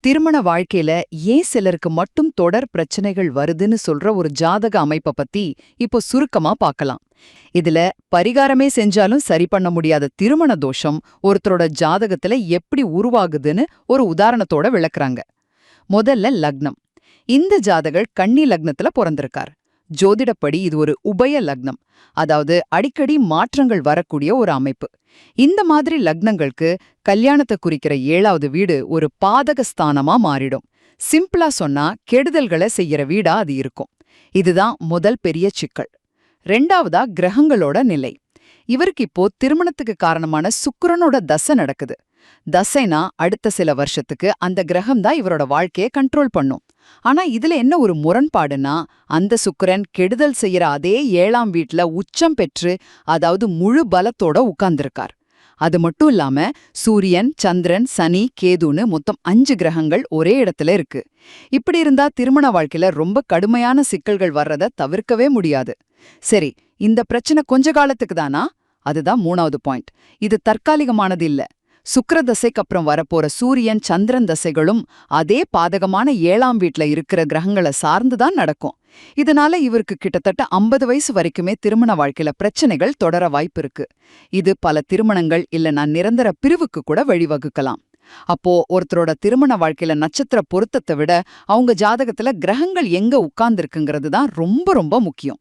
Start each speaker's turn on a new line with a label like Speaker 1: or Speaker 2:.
Speaker 1: திருமண வாழ்க்கையில ஏன் சிலருக்கு மட்டும் தொடர் பிரச்சனைகள் வருதுன்னு சொல்ற ஒரு ஜாதக அமைப்ப பத்தி இப்போ சுருக்கமா பார்க்கலாம் இதுல பரிகாரமே செஞ்சாலும் சரி பண்ண முடியாத திருமண தோஷம் ஒருத்தரோட ஜாதகத்துல எப்படி உருவாகுதுன்னு ஒரு உதாரணத்தோட விளக்குறாங்க. முதல்ல லக்னம். இந்த ஜாதகர் கன்னி லக்னத்துல பிறந்திருக்கார். ஜோதிடப்படி இது ஒரு உபய லக்னம். அதாவது அடிக்கடி மாற்றங்கள் வரக்கூடிய ஒரு அமைப்பு. இந்த மாதிரி லக்னங்களுக்கு கல்யாணத்தை குறிக்கிற ஏழாவது வீடு ஒரு பாதக ஸ்தானமா மாறிடும். சிம்பிளா சொன்னா கெடுதல்களை செய்யற வீடா அது இருக்கும். இதுதான் முதல் பெரிய சிக்கல். ரெண்டாவதா கிரகங்களோட நிலை. இவருக்கு இப்போ திருமணத்துக்கு காரணமான சுக்கரனோட தசை நடக்குது. தசைனா அடுத்த சில வருஷத்துக்கு அந்த கிரகம் தான் இவரோட வாழ்க்கையை கண்ட்ரோல் பண்ணும். ஆனா இதுல என்ன ஒரு முரண்பாடுனா அந்த சுக்கரன் கெடுதல் செய்யற அதே ஏழாம் வீட்ல உச்சம் பெற்று அதாவது முழு பலத்தோட உட்கார்ந்திருக்கார். அது மட்டும் இல்லாம சூரியன் சந்திரன் சனி கேதுன்னு மொத்தம் அஞ்சு கிரகங்கள் ஒரே இடத்துல இருக்கு. இப்படி இருந்தா திருமண வாழ்க்கையில ரொம்ப கடுமையான சிக்கல்கள் வர்றத தவிர்க்கவே முடியாது. சரி இந்த பிரச்சனை கொஞ்ச காலத்துக்கு தானா? அதுதான் மூணாவது பாயிண்ட். இது தற்காலிகமானது இல்ல. சுக்கிர தசைக்கு அப்புறம் வரப்போற சூரியன் சந்திரன் தசைகளும் அதே பாதகமான ஏழாம் வீட்ல இருக்கிற கிரகங்களை சார்ந்துதான் நடக்கும். இதனால இவருக்கு கிட்டத்தட்ட ஐம்பது வயசு வரைக்குமே திருமண வாழ்க்கையில பிரச்சனைகள் தொடர வாய்ப்பு இருக்கு. இது பல திருமணங்கள் இல்லைனா நிரந்தர பிரிவுக்கு கூட வழிவகுக்கலாம். அப்போ ஒருத்தரோட திருமண வாழ்க்கையில நட்சத்திர பொருத்தத்தை விட அவங்க ஜாதகத்துல கிரகங்கள் எங்க உட்கார்ந்துருக்குங்கிறது தான் ரொம்ப ரொம்ப முக்கியம்.